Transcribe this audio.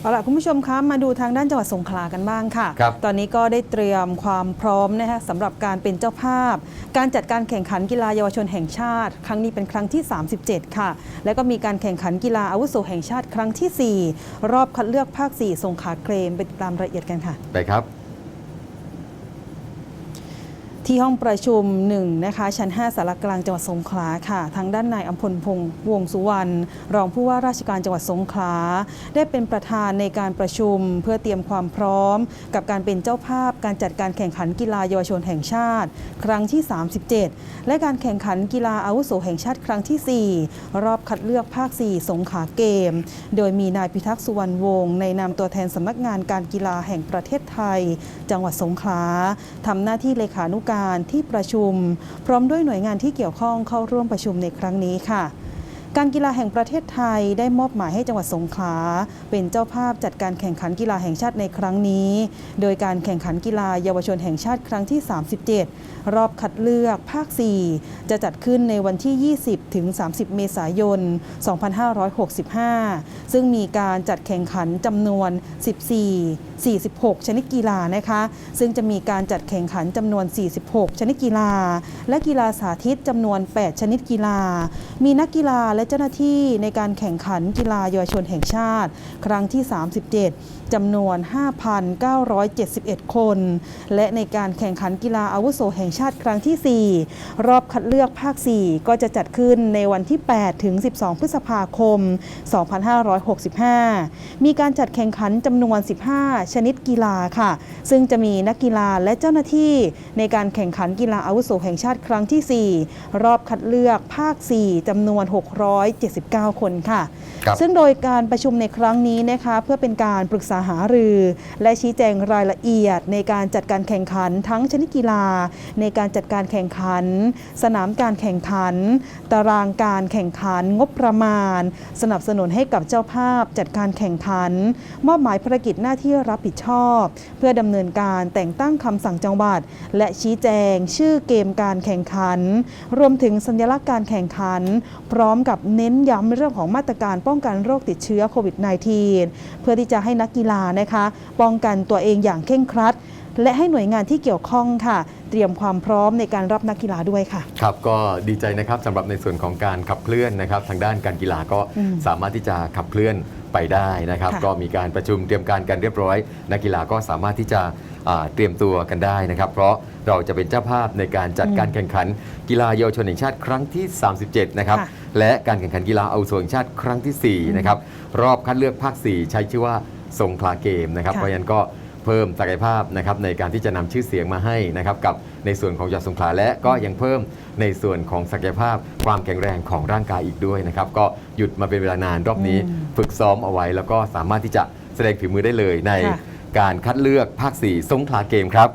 เอาล่ะคุณผู้ชมคะมาดูทางด้านจังหวัดสงขลากันบ้างค่ะ ครับตอนนี้ก็ได้เตรียมความพร้อมนะคะสำหรับการเป็นเจ้าภาพ การจัดการแข่งขันกีฬาเยาวชนแห่งชาติ ครั้งนี้เป็นครั้งที่ 37 ค่ะ และก็มีการแข่งขันกีฬาอาวุโสแห่งชาติครั้งทีสี่4 รอบคัดเลือกภาค 4 สงขลาเกรมไปติดตามรายละเอียดกันค่ะ ไปครับ ที่ห้องประชุม1นะคะชั้น 5สารกลางจังหวัดสงขลาค่ะ ทางด้านนายอัมพลพงษ์วงสุวรรณรองผู้ว่าราชการจังหวัดสงขลาได้เป็นประธานในการประชุมเพื่อเตรียมความพร้อม กับการเป็นเจ้าภาพการจัดการแข่งขันกีฬาเยาวชนแห่งชาติ ครั้งที่ 37 และการแข่งขันกีฬาอาวุโสแห่งชาติครั้งที่ 4 รอบคัดเลือกภาค 4 สงขลาเกม โดยมีนายพิทักษ์สุวรรณวงศ์ในนามตัวแทนสำนักงานการกีฬาแห่งประเทศไทย จังหวัดสงขลาทำหน้าที่เลขานุการที่ประชุม พร้อมด้วยหน่วยงานที่เกี่ยวข้องเข้าร่วมประชุมในครั้งนี้ค่ะ การกีฬาแห่งประเทศไทยได้มอบหมายให้จังหวัดสงขลาเป็นเจ้าภาพจัดการแข่งขันกีฬาแห่งชาติในครั้งนี้ โดยการแข่งขันกีฬาเยาวชนแห่งชาติครั้งที่ 37 รอบคัดเลือกภาค 4 จะจัดขึ้นในวันที่ 20 ถึง 30 เมษายน 2565 ซึ่งมีการจัดแข่งขันจำนวน 14 46 ชนิดกีฬานะคะ ซึ่งจะมีการจัดแข่งขันจำนวน 46 ชนิดกีฬา และกีฬาสาธิตจำนวน 8 ชนิดกีฬา มีนักกีฬาและเจ้าหน้าที่ในการแข่งขันกีฬาเยาวชนแห่งชาติ ครั้งที่ 37จำนวน 5,971 คน และในการแข่งขันกีฬาอาวุโสแห่งชาติครั้งที่ 4 รอบคัดเลือกภาค 4 ก็จะจัดขึ้นในวันที่ 8 ถึง 12 พฤษภาคม 2565 มีการจัดแข่งขันจำนวน 15ชนิดกีฬาค่ะ ซึ่งจะมีนักกีฬาและเจ้าหน้าที่ในการแข่งขันกีฬาอาวุโสแห่งชาติครั้งที่ 4 รอบคัดเลือกภาค 4จำนวน 679 คนค่ะครับซึ่งโดยการประชุมในครั้งนี้นะคะเพื่อเป็นการปรึกษาหารือ และชี้แจงรายละเอียด ในการจัดการแข่งขันทั้งชนิดกีฬา ในการจัดการแข่งขัน สนามการแข่งขัน ตารางการแข่งขันงบประมาณ สนับสนุนให้กับเจ้าภาพจัดการแข่งขัน มอบหมายภารกิจหน้าที่รับผิดชอบ เพื่อดำเนินการแต่งตั้งคำสั่งจังหวัด และชี้แจงชื่อเกมการแข่งขัน รวมถึงสัญลักษณ์การแข่งขัน พร้อมกับเน้นย้ำเรื่องของมาตรการป้องกันโรคติดเชื้อโควิด -19 เพื่อที่จะให้นักกีฬานะคะป้องกันตัวเองอย่างเคร่งครัด และให้หน่วยงานที่เกี่ยวข้องค่ะ เตรียมความพร้อมในการรับนักกีฬาด้วยค่ะ ครับก็ดีใจนะครับสำหรับในส่วนของการขับเคลื่อนนะครับ ทางด้านการกีฬาก็อืมสามารถที่จะขับเคลื่อน ไปได้นะครับ ค่ะ ก็มีการประชุมเตรียมการกันเรียบร้อย นักกีฬาก็สามารถที่จะอ่าเตรียมตัวกันได้นะครับ เพราะเราจะเป็นเจ้าภาพในการจัดการแข่งขัน กีฬาเยาวชนแห่งชาติครั้งที่ 37 นะครับ ค่ะ และการแข่งขันกีฬาอาวุโสแห่งชาติครั้งทีสี่4 นะครับ รอบคัดเลือกภาค 4 ใช้ชื่อว่าสงขลาเกมนะครับ ค่ะเพราะฉะนั้นก็ เพิ่มศักยภาพนะครับในการที่จะนำชื่อเสียงมาให้นะครับกับในส่วนของจังหวัดสงขลาและก็ยังเพิ่มในส่วนของศักยภาพความแข็งแรงของร่างกายอีกด้วยนะครับก็หยุดมาเป็นเวลานานรอบนี้อืมฝึกซ้อมเอาไว้ แล้วก็สามารถที่จะแสดงฝีมือได้เลยในค่ะการคัดเลือกภาค 4 สงขลาเกมครับ